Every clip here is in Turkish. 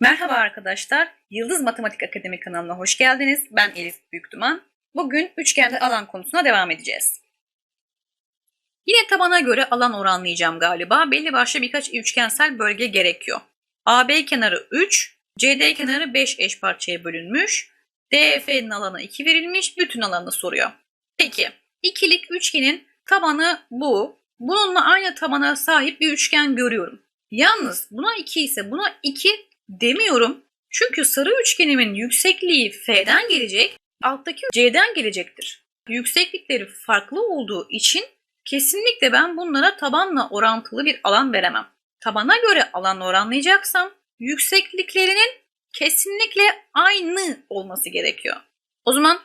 Merhaba arkadaşlar, Yıldız Matematik Akademi kanalına hoş geldiniz. Ben Elif Büyükduman. Bugün üçgende alan konusuna devam edeceğiz. Yine tabana göre alan oranlayacağım galiba. Belli başlı birkaç üçgensel bölge gerekiyor. AB kenarı 3, CD kenarı 5 eş parçaya bölünmüş. DF'nin alanı 2 verilmiş, bütün alanını soruyor. Peki, ikilik üçgenin tabanı bu. Bununla aynı tabana sahip bir üçgen görüyorum. Yalnız buna 2 ise buna 2 demiyorum. Çünkü sarı üçgenimin yüksekliği F'den gelecek, alttaki C'den gelecektir. Yükseklikleri farklı olduğu için kesinlikle ben bunlara tabanla orantılı bir alan veremem. Tabana göre alan oranlayacaksam yüksekliklerinin kesinlikle aynı olması gerekiyor. O zaman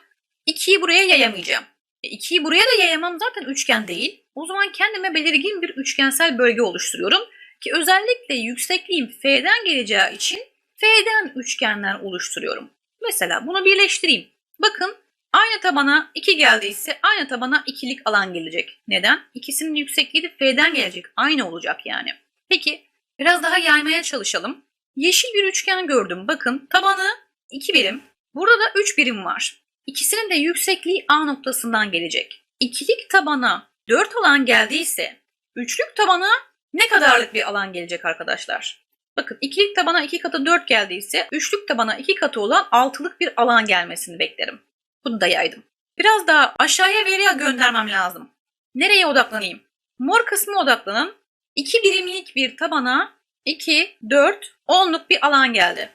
2'yi buraya yayamayacağım. 2'yi buraya da yayamam zaten üçgen değil. O zaman kendime belirgin bir üçgensel bölge oluşturuyorum. Ki özellikle yüksekliğim F'den geleceği için F'den üçgenler oluşturuyorum. Mesela bunu birleştireyim. Bakın aynı tabana 2 geldiyse aynı tabana ikilik alan gelecek. Neden? İkisinin yüksekliği de F'den gelecek. Aynı olacak yani. Peki biraz daha yaymaya çalışalım. Yeşil bir üçgen gördüm. Bakın tabanı 2 birim. Burada da 3 birim var. İkisinin de yüksekliği A noktasından gelecek. İkilik tabana 4 alan geldiyse üçlük tabana ne kadarlık bir alan gelecek arkadaşlar? Bakın ikilik tabana 2 katı 4 geldiyse üçlük tabana 2 katı olan altılık bir alan gelmesini beklerim. Bunu da yaydım. Biraz daha aşağıya veri göndermem lazım. Nereye odaklanayım? Mor kısmı odaklanın. 2 birimlik bir tabana 2, 4, 10'luk bir alan geldi.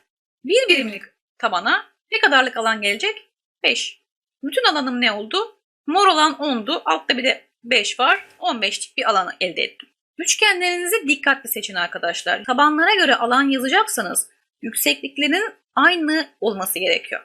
1 birimlik tabana ne kadarlık alan gelecek? 5. Bütün alanım ne oldu? Mor olan 10'du. Altta bir de 5 var. 15'lik bir alanı elde ettim. Üçgenlerinizi dikkatli seçin arkadaşlar. Tabanlara göre alan yazacaksanız yüksekliklerinin aynı olması gerekiyor.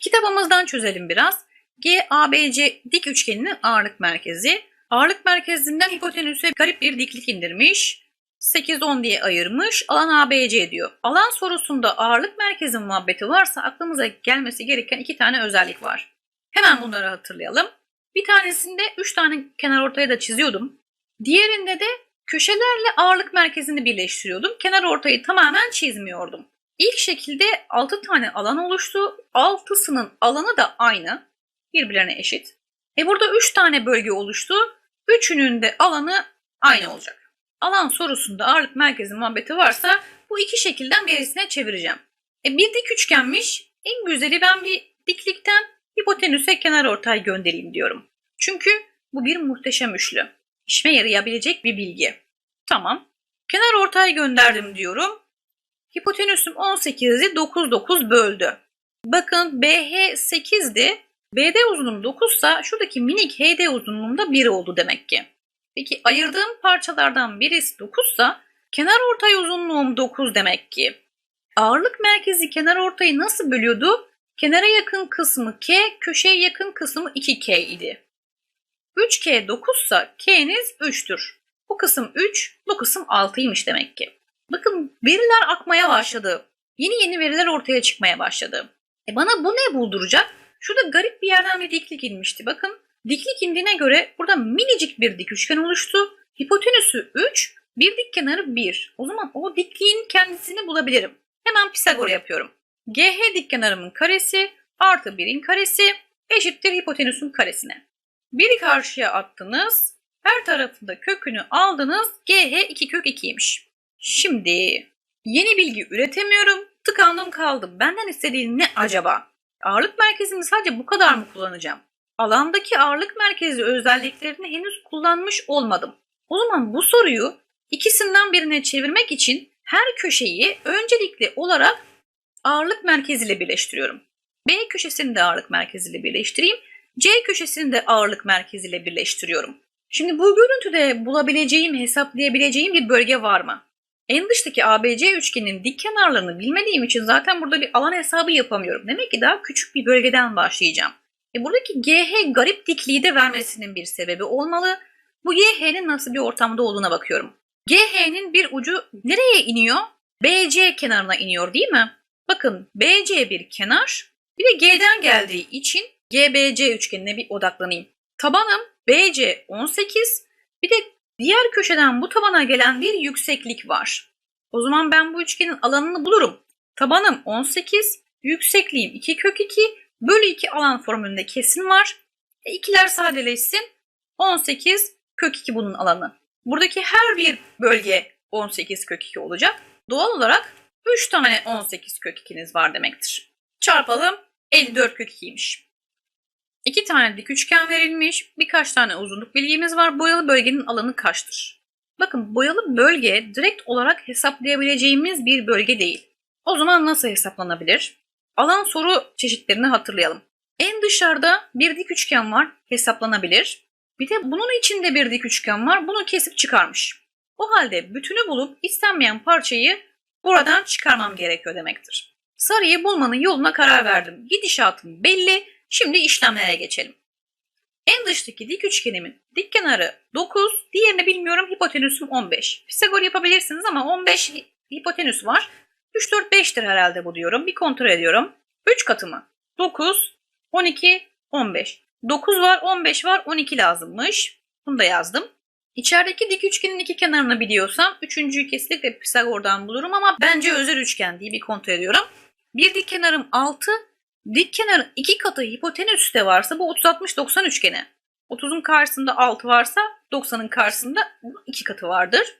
Kitabımızdan çözelim biraz. GABC dik üçgeninin ağırlık merkezi. Ağırlık merkezinden hipotenüse garip bir diklik indirmiş. 8-10 diye ayırmış. Alan ABC diyor. Alan sorusunda ağırlık merkezi muhabbeti varsa aklımıza gelmesi gereken iki tane özellik var. Hemen bunları hatırlayalım. Bir tanesinde 3 tane kenar ortaya da çiziyordum. Diğerinde de köşelerle ağırlık merkezini birleştiriyordum. Kenar ortayı tamamen çizmiyordum. İlk şekilde 6 tane alan oluştu. 6'sının alanı da aynı. Birbirlerine eşit. E burada 3 tane bölge oluştu. Üçünün de alanı aynı olacak. Alan sorusunda ağırlık merkezi muhabbeti varsa bu iki şekilden birisine çevireceğim. E bir dik üçgenmiş. En güzeli ben bir diklikten hipotenüse kenar ortay göndereyim diyorum. Çünkü bu bir muhteşem üçlü. İşime yarayabilecek bir bilgi. Tamam. Kenar ortay gönderdim diyorum. Hipotenüsüm 18'i 9 9 böldü. Bakın BH 8'di. BD uzunluğum 9 ise şuradaki minik HD uzunluğum da 1 oldu demek ki. Peki ayırdığım parçalardan birisi 9 ise kenar ortay uzunluğum 9 demek ki. Ağırlık merkezi kenar ortayı nasıl bölüyordu? Kenara yakın kısmı K, köşeye yakın kısmı 2K idi. 3K 9 ise K'niz 3'tür. Bu kısım 3, bu kısım 6'ymış demek ki. Bakın veriler akmaya başladı. Yeni yeni veriler ortaya çıkmaya başladı. E bana bu ne bulduracak? Şurada garip bir yerden bir diklik inmişti. Bakın diklik indiğine göre burada minicik bir dik üçgen oluştu. Hipotenüsü 3, bir dik kenarı 1. O zaman o dikliğin kendisini bulabilirim. Hemen Pisagor yapıyorum. GH dik kenarımın karesi artı 1'in karesi eşittir hipotenüsün karesine. Biri karşıya attınız. Her tarafında kökünü aldınız. GH 2 kök 2'ymiş. Şimdi yeni bilgi üretemiyorum. Tıkandım kaldım. Benden istediğin ne acaba? Ağırlık merkezini sadece bu kadar mı kullanacağım? Alandaki ağırlık merkezi özelliklerini henüz kullanmış olmadım. O zaman bu soruyu ikisinden birine çevirmek için her köşeyi öncelikli olarak ağırlık merkeziyle birleştiriyorum. B köşesini de ağırlık merkeziyle birleştireyim. C köşesini de ağırlık merkeziyle birleştiriyorum. Şimdi bu görüntüde bulabileceğim, hesaplayabileceğim bir bölge var mı? En dıştaki ABC üçgenin dik kenarlarını bilmediğim için zaten burada bir alan hesabı yapamıyorum. Demek ki daha küçük bir bölgeden başlayacağım. E buradaki GH garip dikliği de vermesinin bir sebebi olmalı. Bu GH'nin nasıl bir ortamda olduğuna bakıyorum. GH'nin bir ucu nereye iniyor? BC kenarına iniyor değil mi? Bakın BC bir kenar, bir de G'den geldiği için GBC üçgenine bir odaklanayım. Tabanım BC 18, bir de diğer köşeden bu tabana gelen bir yükseklik var. O zaman ben bu üçgenin alanını bulurum. Tabanım 18, yüksekliğim 2 kök 2 bölü 2 alan formülünde kesin var. E, ikiler sadeleşsin. 18 kök 2 bunun alanı. Buradaki her bir bölge 18 kök 2 olacak. Doğal olarak 3 tane 18 kök 2'niz var demektir. Çarpalım 54 kök 2'ymiş. İki tane dik üçgen verilmiş. Birkaç tane uzunluk bilgimiz var. Boyalı bölgenin alanı kaçtır? Bakın boyalı bölge direkt olarak hesaplayabileceğimiz bir bölge değil. O zaman nasıl hesaplanabilir? Alan soru çeşitlerini hatırlayalım. En dışarıda bir dik üçgen var, hesaplanabilir. Bir de bunun içinde bir dik üçgen var, bunu kesip çıkarmış. O halde bütünü bulup istenmeyen parçayı buradan çıkarmam gerekiyor demektir. Sarıyı bulmanın yoluna karar verdim. Gidişatım belli, şimdi işlemlere geçelim. En dıştaki dik üçgenimin dik kenarı 9, diğerini bilmiyorum hipotenüsüm 15. Pisagor yapabilirsiniz ama 15 hi- hipotenüs var. 3, 4, 5'tir herhalde bu diyorum. Bir kontrol ediyorum. 3 katı mı? 9, 12, 15. 9 var, 15 var, 12 lazımmış. Bunu da yazdım. İçerideki dik üçgenin iki kenarını biliyorsam üçüncüyü kesinlikle Pisagor'dan bulurum ama bence özel üçgen diye bir kontrol ediyorum. Bir dik kenarım 6, dik kenarın iki katı hipotenüs de varsa bu 30-60-90 üçgeni. 30'un karşısında 6 varsa 90'ın karşısında iki katı vardır.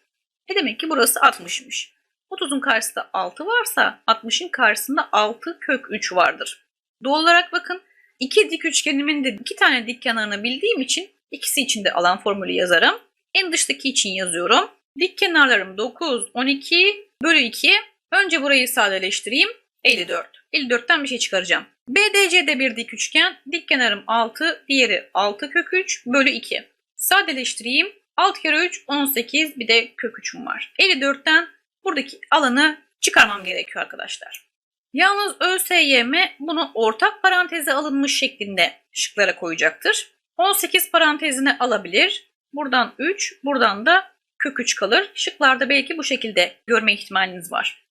E demek ki burası 60'mış. 30'un karşısında 6 varsa 60'ın karşısında 6 kök 3 vardır. Doğal olarak bakın iki dik üçgenimin de iki tane dik kenarını bildiğim için ikisi için de alan formülü yazarım. En dıştaki için yazıyorum. Dik kenarlarım 9, 12 bölü 2. Önce burayı sadeleştireyim. 54. 54'ten bir şey çıkaracağım. BDC'de bir dik üçgen. Dik kenarım 6, diğeri 6 kök 3 bölü 2. Sadeleştireyim. 6 kere 3 18 bir de kök 3'üm var. 54'ten buradaki alanı çıkarmam gerekiyor arkadaşlar. Yalnız ÖSYM bunu ortak paranteze alınmış şeklinde şıklara koyacaktır. 18 parantezine alabilir. Buradan 3, buradan da kök 3 kalır. Şıklarda belki bu şekilde görme ihtimaliniz var.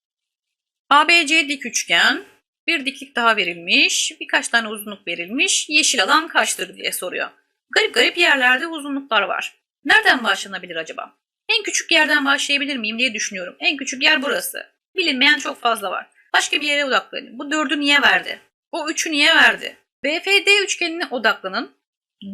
ABC dik üçgen. Bir diklik daha verilmiş. Birkaç tane uzunluk verilmiş. Yeşil alan kaçtır diye soruyor. Garip garip yerlerde uzunluklar var. Nereden başlanabilir acaba? En küçük yerden başlayabilir miyim diye düşünüyorum. En küçük yer burası. Bilinmeyen çok fazla var. Başka bir yere odaklanın. Bu dördü niye verdi? O üçü niye verdi? BFD üçgenine odaklanın.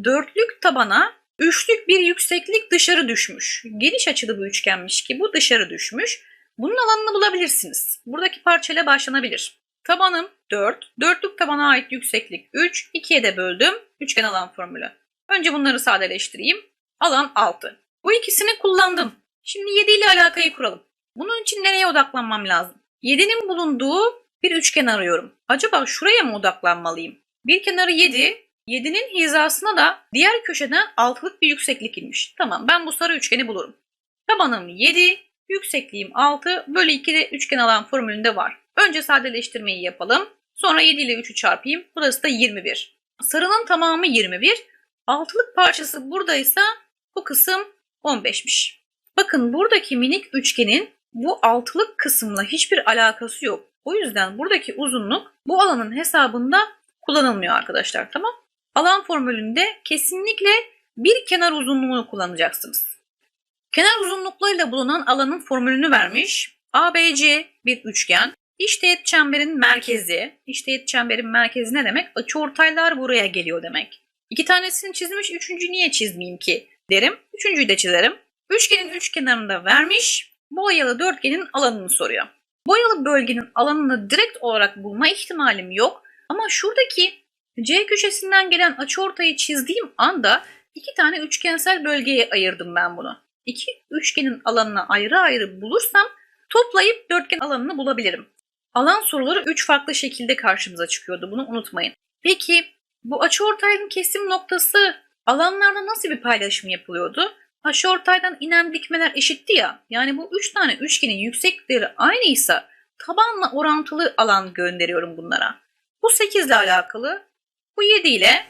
Dörtlük tabana üçlük bir yükseklik dışarı düşmüş. Geniş açılı bu üçgenmiş ki bu dışarı düşmüş. Bunun alanını bulabilirsiniz. Buradaki parçayla başlanabilir. Tabanım 4. Dörtlük tabana ait yükseklik 3. 2'ye de böldüm. Üçgen alan formülü. Önce bunları sadeleştireyim. Alan 6. Bu ikisini kullandım. Şimdi 7 ile alakayı kuralım. Bunun için nereye odaklanmam lazım? 7'nin bulunduğu bir üçgen arıyorum. Acaba şuraya mı odaklanmalıyım? Bir kenarı 7, 7'nin hizasına da diğer köşeden altılık bir yükseklik inmiş. Tamam ben bu sarı üçgeni bulurum. Tabanım 7, yüksekliğim 6 bölü 2 de üçgen alan formülünde var. Önce sadeleştirmeyi yapalım. Sonra 7 ile 3'ü çarpayım. Burası da 21. Sarının tamamı 21. Altılık parçası buradaysa bu kısım 15'miş. Bakın buradaki minik üçgenin bu altılık kısımla hiçbir alakası yok. O yüzden buradaki uzunluk bu alanın hesabında kullanılmıyor arkadaşlar tamam? Alan formülünde kesinlikle bir kenar uzunluğunu kullanacaksınız. Kenar uzunluklarıyla bulunan alanın formülünü vermiş. ABC bir üçgen. İşteğet çemberin merkezi. İşteğet çemberin merkezi ne demek? Açıortaylar buraya geliyor demek. İki tanesini çizmiş, üçüncü niye çizmeyeyim ki derim. Üçüncüyü de çizerim. Üçgenin üç kenarında vermiş. Boyalı dörtgenin alanını soruyor. Boyalı bölgenin alanını direkt olarak bulma ihtimalim yok. Ama şuradaki C köşesinden gelen açıortayı çizdiğim anda iki tane üçgensel bölgeye ayırdım ben bunu. İki üçgenin alanını ayrı ayrı bulursam toplayıp dörtgen alanını bulabilirim. Alan soruları üç farklı şekilde karşımıza çıkıyordu. Bunu unutmayın. Peki bu açıortayın kesim noktası alanlarda nasıl bir paylaşım yapılıyordu? Aşağıortaydan inen dikmeler eşitti ya. Yani bu üç tane üçgenin yükseklikleri aynıysa tabanla orantılı alan gönderiyorum bunlara. Bu 8 ile alakalı, bu 7 ile,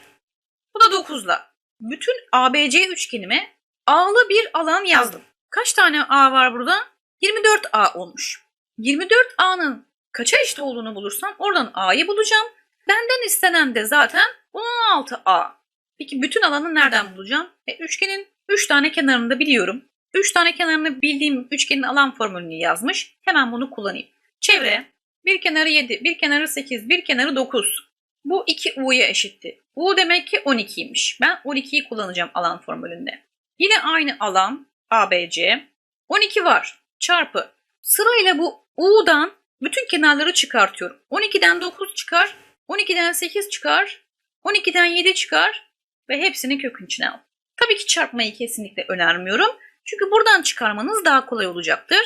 bu da 9 ile. Bütün ABC üçgenime A'lı bir alan yazdım. Kaç tane A var burada? 24 A olmuş. 24 A'nın kaça eşit olduğunu bulursam oradan A'yı bulacağım. Benden istenen de zaten 16 A. Peki bütün alanı nereden bulacağım? E, üçgenin 3 tane kenarını da biliyorum. 3 tane kenarını bildiğim üçgenin alan formülünü yazmış. Hemen bunu kullanayım. Çevre bir kenarı 7, bir kenarı 8, bir kenarı 9. Bu 2u'ya eşitti. u demek ki 12'ymiş. Ben 12'yi kullanacağım alan formülünde. Yine aynı alan ABC. 12 var. Çarpı. Sırayla bu u'dan bütün kenarları çıkartıyorum. 12'den 9 çıkar, 12'den 8 çıkar, 12'den 7 çıkar ve hepsini kökün içine al. Tabii ki çarpmayı kesinlikle önermiyorum. Çünkü buradan çıkarmanız daha kolay olacaktır.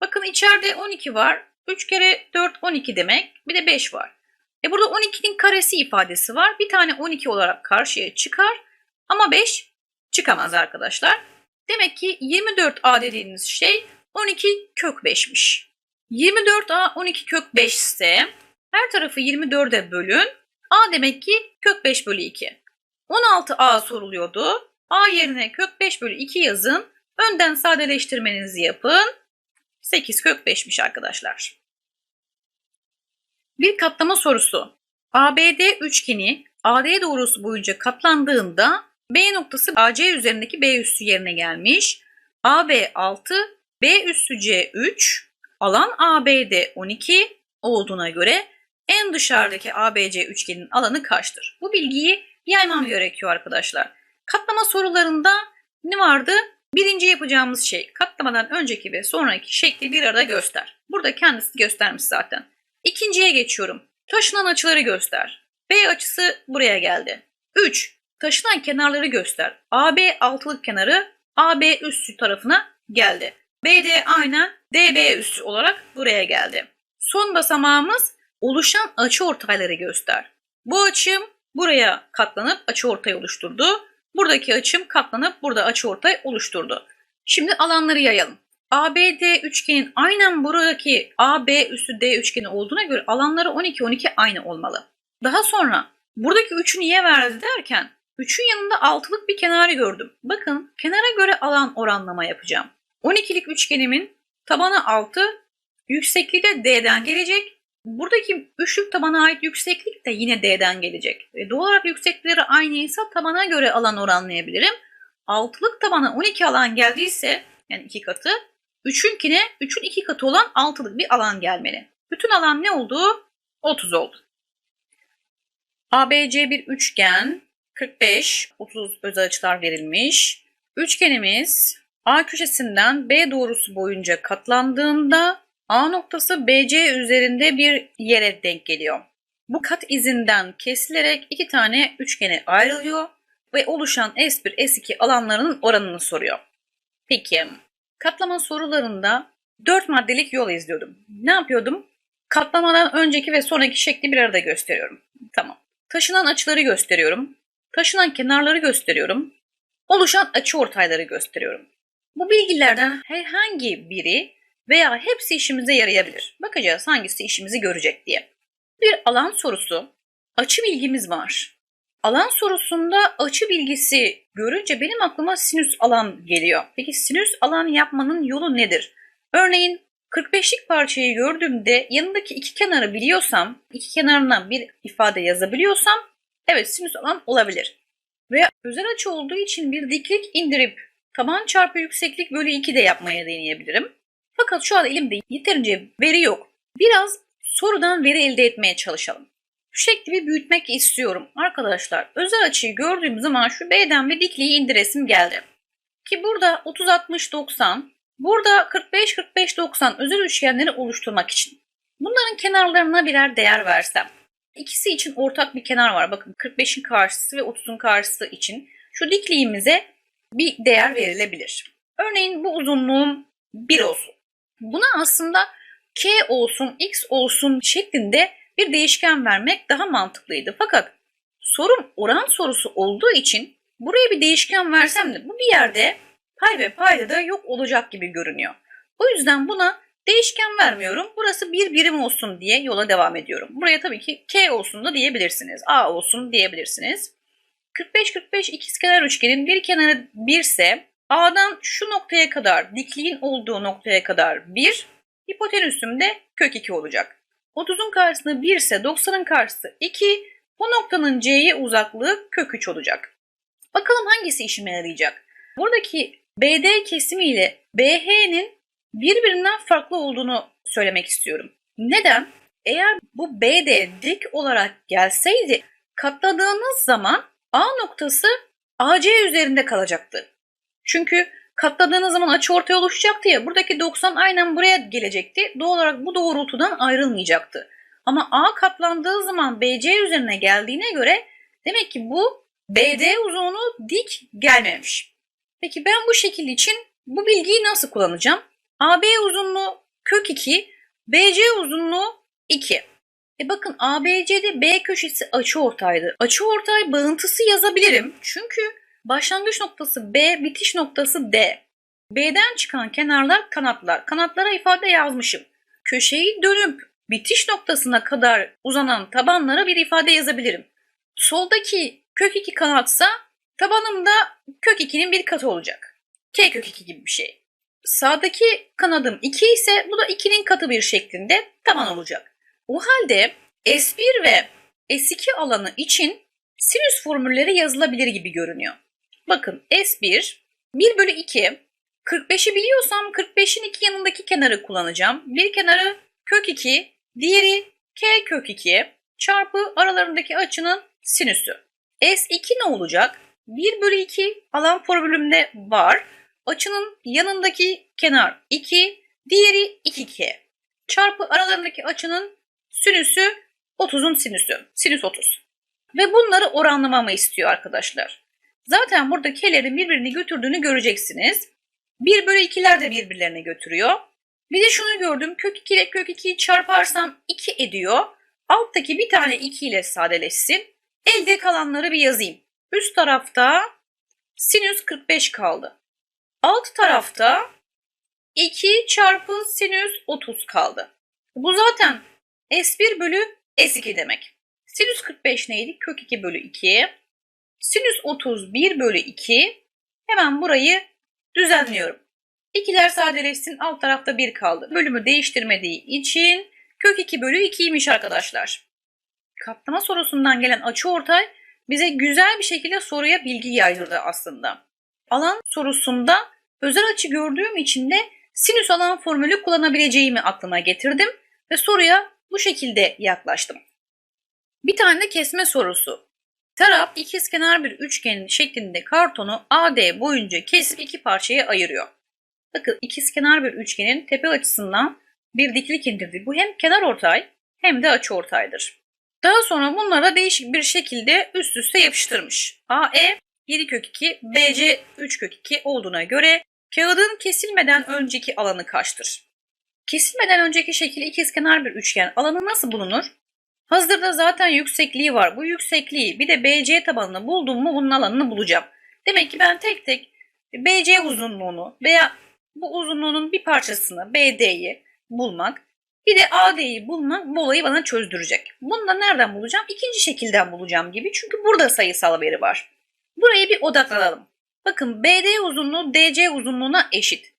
Bakın içeride 12 var. 3 kere 4 12 demek. Bir de 5 var. E burada 12'nin karesi ifadesi var. Bir tane 12 olarak karşıya çıkar. Ama 5 çıkamaz arkadaşlar. Demek ki 24A dediğimiz şey 12 kök 5'miş. 24A 12 kök 5 ise her tarafı 24'e bölün. A demek ki kök 5 bölü 2. 16A soruluyordu. A yerine kök 5 bölü 2 yazın. Önden sadeleştirmenizi yapın. 8 kök 5'miş arkadaşlar. Bir katlama sorusu. ABD üçgeni AD doğrusu boyunca katlandığında B noktası AC üzerindeki B üssü yerine gelmiş. AB 6, B üssü C 3, alan ABD 12 olduğuna göre en dışarıdaki ABC üçgenin alanı kaçtır? Bu bilgiyi yaymam gerekiyor arkadaşlar. Katlama sorularında ne vardı? Birinci yapacağımız şey katlamadan önceki ve sonraki şekli bir arada göster. Burada kendisi göstermiş zaten. İkinciye geçiyorum. Taşınan açıları göster. B açısı buraya geldi. 3. Taşınan kenarları göster. AB altılık kenarı AB üssü tarafına geldi. BD aynen DB üssü olarak buraya geldi. Son basamağımız oluşan açı ortayları göster. Bu açım buraya katlanıp açı ortay oluşturdu. Buradaki açım katlanıp burada açı ortay oluşturdu. Şimdi alanları yayalım. ABD üçgenin aynen buradaki AB üssü D üçgeni olduğuna göre alanları 12 12 aynı olmalı. Daha sonra buradaki 3'ü niye verdi derken 3'ün yanında altılık bir kenarı gördüm. Bakın kenara göre alan oranlama yapacağım. 12'lik üçgenimin tabanı 6, yüksekliği de D'den gelecek. Buradaki üçlük tabana ait yükseklik de yine D'den gelecek. Ve doğal olarak yükseklikleri aynıysa tabana göre alan oranlayabilirim. Altılık tabana 12 alan geldiyse yani iki katı 3'ünkine 3'ün iki katı olan altılık bir alan gelmeli. Bütün alan ne oldu? 30 oldu. ABC bir üçgen 45, 30 özel açılar verilmiş. Üçgenimiz A köşesinden B doğrusu boyunca katlandığında A noktası BC üzerinde bir yere denk geliyor. Bu kat izinden kesilerek iki tane üçgene ayrılıyor ve oluşan S1, S2 alanlarının oranını soruyor. Peki, katlama sorularında 4 maddelik yol izliyordum. Ne yapıyordum? Katlamadan önceki ve sonraki şekli bir arada gösteriyorum. Tamam. Taşınan açıları gösteriyorum. Taşınan kenarları gösteriyorum. Oluşan açı ortayları gösteriyorum. Bu bilgilerden herhangi biri veya hepsi işimize yarayabilir. Bakacağız hangisi işimizi görecek diye. Bir alan sorusu, açı bilgimiz var. Alan sorusunda açı bilgisi görünce benim aklıma sinüs alan geliyor. Peki sinüs alan yapmanın yolu nedir? Örneğin 45'lik parçayı gördüğümde yanındaki iki kenarı biliyorsam, iki kenarına bir ifade yazabiliyorsam evet sinüs alan olabilir. Veya özel açı olduğu için bir diklik indirip taban çarpı yükseklik bölü 2 de yapmaya deneyebilirim. Fakat şu an elimde yeterince veri yok. Biraz sorudan veri elde etmeye çalışalım. Şu şekli bir büyütmek istiyorum. Arkadaşlar özel açıyı gördüğüm zaman şu B'den bir dikliği indiresim geldi. Ki burada 30 60 90, burada 45 45 90 özel üçgenleri oluşturmak için. Bunların kenarlarına birer değer versem. İkisi için ortak bir kenar var. Bakın 45'in karşısı ve 30'un karşısı için şu dikliğimize bir değer verilebilir. Örneğin bu uzunluğum 1 olsun. Buna aslında k olsun, x olsun şeklinde bir değişken vermek daha mantıklıydı. Fakat sorum oran sorusu olduğu için buraya bir değişken versem de bu bir yerde pay ve payda da yok olacak gibi görünüyor. O yüzden buna değişken vermiyorum. Burası bir birim olsun diye yola devam ediyorum. Buraya tabii ki k olsun da diyebilirsiniz. a olsun diyebilirsiniz. 45-45 ikizkenar üçgenin bir kenarı 1 ise A'dan şu noktaya kadar, dikliğin olduğu noktaya kadar 1, hipotenüsüm de kök 2 olacak. 30'un karşısında 1 ise 90'ın karşısı 2, bu noktanın C'ye uzaklığı kök 3 olacak. Bakalım hangisi işime yarayacak? Buradaki BD kesimi ile BH'nin birbirinden farklı olduğunu söylemek istiyorum. Neden? Eğer bu BD dik olarak gelseydi katladığınız zaman A noktası AC üzerinde kalacaktı. Çünkü katladığınız zaman açı ortaya oluşacaktı ya buradaki 90 aynen buraya gelecekti. Doğal olarak bu doğrultudan ayrılmayacaktı. Ama A katlandığı zaman BC üzerine geldiğine göre demek ki bu BD uzunluğu dik gelmemiş. Peki ben bu şekil için bu bilgiyi nasıl kullanacağım? AB uzunluğu kök 2, BC uzunluğu 2. E bakın ABC'de B köşesi açıortaydı. Açıortay bağıntısı yazabilirim. Çünkü başlangıç noktası B, bitiş noktası D. B'den çıkan kenarlar kanatlar. Kanatlara ifade yazmışım. Köşeyi dönüp bitiş noktasına kadar uzanan tabanlara bir ifade yazabilirim. Soldaki kök 2 kanatsa tabanımda kök 2'nin bir katı olacak. K kök 2 gibi bir şey. Sağdaki kanadım 2 ise bu da 2'nin katı bir şeklinde taban olacak. O halde S1 ve S2 alanı için sinüs formülleri yazılabilir gibi görünüyor. Bakın S1 1 bölü 2 45'i biliyorsam 45'in iki yanındaki kenarı kullanacağım. Bir kenarı kök 2, diğeri K kök 2 çarpı aralarındaki açının sinüsü. S2 ne olacak? 1 bölü 2 alan formülümde var. Açının yanındaki kenar 2, diğeri 2K. Çarpı aralarındaki açının sinüsü 30'un sinüsü. Sinüs 30. Ve bunları oranlamamı istiyor arkadaşlar. Zaten burada K'lerin birbirini götürdüğünü göreceksiniz. 1 bölü 2'ler de birbirlerine götürüyor. Bir de şunu gördüm. Kök 2 ile kök 2'yi çarparsam 2 ediyor. Alttaki bir tane 2 ile sadeleşsin. Elde kalanları bir yazayım. Üst tarafta sinüs 45 kaldı. Alt tarafta 2 çarpı sinüs 30 kaldı. Bu zaten S1 bölü S2 demek. Sinüs 45 neydi? Kök 2 bölü 2. Sinüs 30 1 bölü 2. Hemen burayı düzenliyorum. İkiler sadeleşsin alt tarafta 1 kaldı. Bölümü değiştirmediği için kök 2 bölü 2'ymiş arkadaşlar. Katlama sorusundan gelen açıortay bize güzel bir şekilde soruya bilgi yaydırdı aslında. Alan sorusunda özel açı gördüğüm için de sinüs alan formülü kullanabileceğimi aklıma getirdim ve soruya bu şekilde yaklaştım. Bir tane de kesme sorusu. Taraf ikizkenar bir üçgenin şeklinde kartonu AD boyunca kesip iki parçaya ayırıyor. Bakın ikizkenar bir üçgenin tepe açısından bir diklik indirdi. Bu hem kenar ortay hem de açı ortaydır. Daha sonra bunlara değişik bir şekilde üst üste yapıştırmış. AE 7 kök 2, BC 3 kök 2 olduğuna göre kağıdın kesilmeden önceki alanı kaçtır? Kesilmeden önceki şekil ikizkenar bir üçgen alanı nasıl bulunur? Hazırda zaten yüksekliği var. Bu yüksekliği bir de BC tabanını buldum mu bunun alanını bulacağım. Demek ki ben tek tek BC uzunluğunu veya bu uzunluğunun bir parçasını BD'yi bulmak bir de AD'yi bulmak bu olayı bana çözdürecek. Bunu da nereden bulacağım? İkinci şekilden bulacağım gibi. Çünkü burada sayısal veri var. Buraya bir odaklanalım. Bakın BD uzunluğu DC uzunluğuna eşit.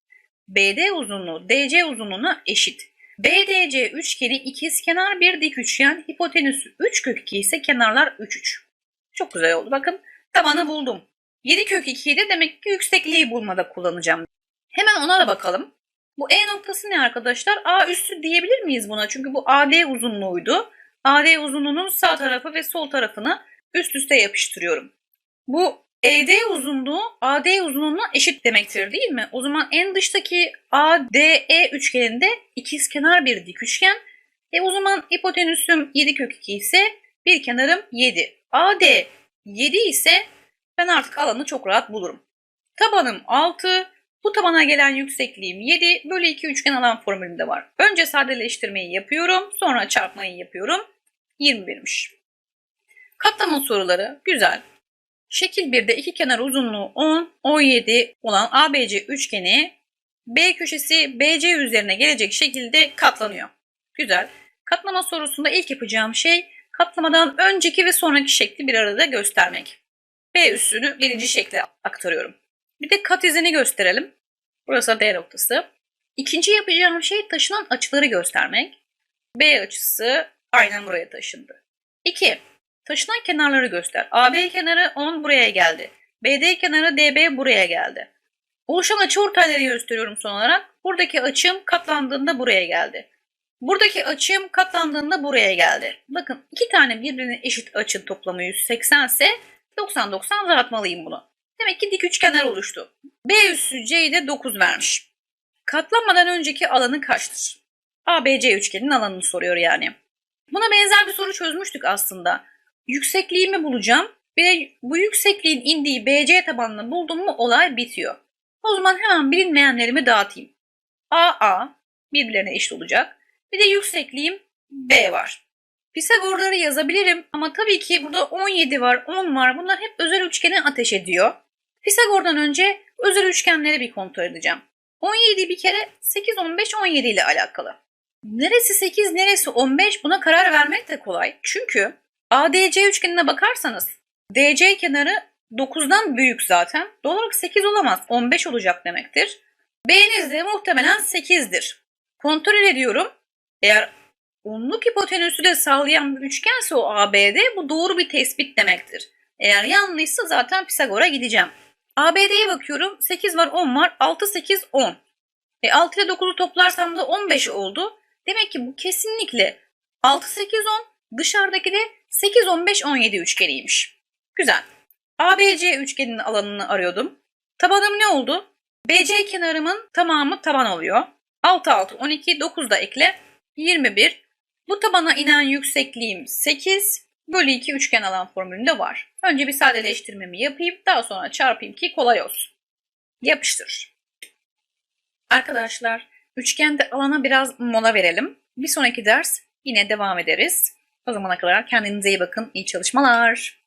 BD uzunluğu DC uzunluğuna eşit. BDC üçgeni ikizkenar bir dik üçgen, hipotenüsü 3 kök 2 ise kenarlar 3 3. Çok güzel oldu. Bakın tabanı buldum. 7 kök 2'yi de demek ki yüksekliği bulmada kullanacağım. Hemen ona da bakalım. Bu E noktası ne arkadaşlar? A üstü diyebilir miyiz buna? Çünkü bu AD uzunluğuydu. AD uzunluğunun sağ tarafı ve sol tarafını üst üste yapıştırıyorum. Bu ED uzunluğu AD uzunluğuna eşit demektir değil mi? O zaman en dıştaki ADE üçgeninde ikizkenar bir dik üçgen. E o zaman hipotenüsüm 7 kök 2 ise bir kenarım 7. AD 7 ise ben artık alanı çok rahat bulurum. Tabanım 6, bu tabana gelen yüksekliğim 7 bölü 2 üçgen alan formülümde var. Önce sadeleştirmeyi yapıyorum, sonra çarpmayı yapıyorum. 21'miş. Katlama soruları güzel. Şekil 1'de iki kenar uzunluğu 10, 17 olan ABC üçgeni B köşesi BC üzerine gelecek şekilde katlanıyor. Güzel. Katlama sorusunda ilk yapacağım şey katlamadan önceki ve sonraki şekli bir arada göstermek. B üssünü birinci şekle aktarıyorum. Bir de kat izini gösterelim. Burası D noktası. İkinci yapacağım şey taşınan açıları göstermek. B açısı aynen buraya taşındı. 2. Taşınan kenarları göster. AB kenarı 10 buraya geldi. BD kenarı DB buraya geldi. Oluşan açı ortayları gösteriyorum son olarak. Buradaki açım katlandığında buraya geldi. Buradaki açım katlandığında buraya geldi. Bakın iki tane birbirine eşit açı toplamı 180 ise 90-90 dağıtmalıyım bunu. Demek ki dik üçgenler oluştu. B üssü C'yi de 9 vermiş. Katlanmadan önceki alanı kaçtır? ABC üçgenin alanını soruyor yani. Buna benzer bir soru çözmüştük aslında. Yüksekliğimi bulacağım. De bu yüksekliğin indiği BC tabanını buldum mu olay bitiyor. O zaman hemen bilinmeyenlerimi dağıtayım. AA birbirlerine eşit olacak. Bir de yüksekliğim B var. Pisagorları yazabilirim ama tabii ki burada 17 var, 10 var. Bunlar hep özel üçgene ateş ediyor. Pisagor'dan önce özel üçgenleri bir kontrol edeceğim. 17 bir kere 8, 15, 17 ile alakalı. Neresi 8, neresi 15 buna karar vermek de kolay. Çünkü ADC üçgenine bakarsanız DC kenarı 9'dan büyük zaten. Doğal olarak 8 olamaz. 15 olacak demektir. B'niz de muhtemelen 8'dir. Kontrol ediyorum. Eğer onluk hipotenüsü de sağlayan bir üçgense o ABD bu doğru bir tespit demektir. Eğer yanlışsa zaten Pisagor'a gideceğim. ABD'ye bakıyorum. 8 var 10 var. 6, 8, 10. E 6 ile 9'u toplarsam da 15 oldu. Demek ki bu kesinlikle 6, 8, 10 dışarıdaki de 8, 15, 17 üçgeniymiş. Güzel. ABC üçgeninin alanını arıyordum. Tabanım ne oldu? BC kenarımın tamamı taban oluyor. 6, 6, 12, 9 da ekle. 21. Bu tabana inen yüksekliğim 8 bölü 2 üçgen alan formülünde var. Önce bir sadeleştirmemi yapayım. Daha sonra çarpayım ki kolay olsun. Yapıştır. Arkadaşlar üçgende alana biraz mola verelim. Bir sonraki ders yine devam ederiz. O zamana kadar kendinize iyi bakın. İyi çalışmalar.